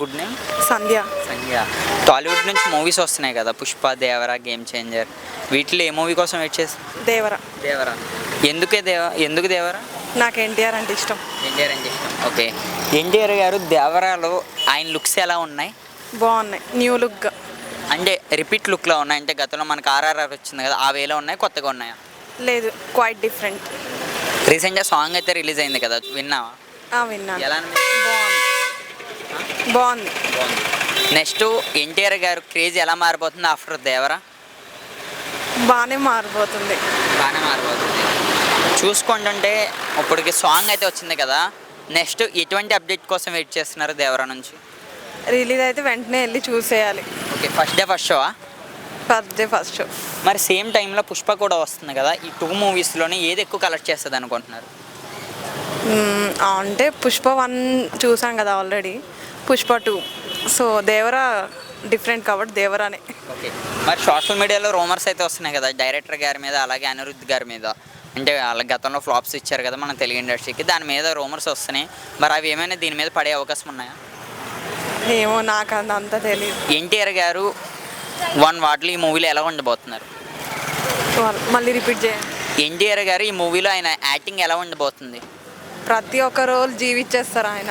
Good name Sandhya. Sandhya. Tollywood నుంచి movies వస్తున్నాయి కదా పుష్ప దేవర గేమ్ చేంజర్ వీటిలో ఏ మూవీ కోసం వెయిట్ చేసి? దేవర. దేవర. ఎందుకే దేవ ఎందుకు దేవర? నాకు ఎన్టీఆర్ అంటే ఇష్టం. ఎన్టీఆర్ అంటే ఇష్టం. ఓకే. ఎన్టీఆర్ గారు దేవరాలో ఆయన లుక్స్ ఎలా ఉన్నాయి? బాగున్నాయి. న్యూ లుక్ అంటే రిపీట్ లుక్లో ఉన్నాయి. అంటే గతంలో మనకు ఆర్ఆర్ఆర్ వచ్చింది కదా ఆ వేలో ఉన్నాయి కొత్తగా ఉన్నాయా? లేదు క్వైట్ డిఫరెంట్ రీసెంట్గా సాంగ్ అయితే రిలీజ్ అయింది కదా విన్నావా? విన్నాను. ఎలా అనిపించింది? బాగుంది. నెక్స్ట్ ఎన్టీఆర్ గారు క్రేజ్ ఎలా మారిపోతుంది ఆఫ్టర్ దేవరా? బాగానే మారిపోతుంది. బాగానే మారిపోతుంది. చూసుకుంటుంటే ఇప్పటికి సాంగ్ అయితే వచ్చింది కదా. నెక్స్ట్ ఎటువంటి అప్డేట్ కోసం వెయిట్ చేస్తున్నారు దేవరా నుంచి? రిలీజ్ అయితే వెంటనే వెళ్ళి చూసేయాలి. Okay first day first show first day first show మరి సేమ్ టైంలో పుష్ప కూడా వస్తుంది కదా. ఈ టూ మూవీస్లోనే ఏది ఎక్కువ కలెక్ట్ చేస్తుంది అనుకుంటున్నారు అంటే పుష్ప వన్ చూసాం కదా already Pushpa two. So Devara different కాబట్టి దేవరానే. ఓకే. మరి సోషల్ మీడియాలో రూమర్స్ అయితే వస్తున్నాయి కదా డైరెక్టర్ గారి మీద అలాగే అనిరుద్ధ్ గారి మీద. అంటే వాళ్ళ గతంలో ఫ్లాప్స్ ఇచ్చారు కదా మన తెలుగు ఇండస్ట్రీకి దాని మీద రూమర్స్ వస్తున్నాయి. మరి అవి ఏమైనా దీని మీద పడే అవకాశం ఉన్నాయా? ఏమో నాకు అంత తెలియదు ఎన్టీఆర్ గారు వన్ వాటిలో ఈ మూవీలో ఎలా ఉండబోతున్నారు? మళ్ళీ రిపీట్ చేయండి. ఎన్టీఆర్ గారు ఈ మూవీలో ఆయన యాక్టింగ్ ఎలా ఉండబోతుంది? ప్రతి ఒక్క రోల్ జీవిచ్చేస్తారు ఆయన.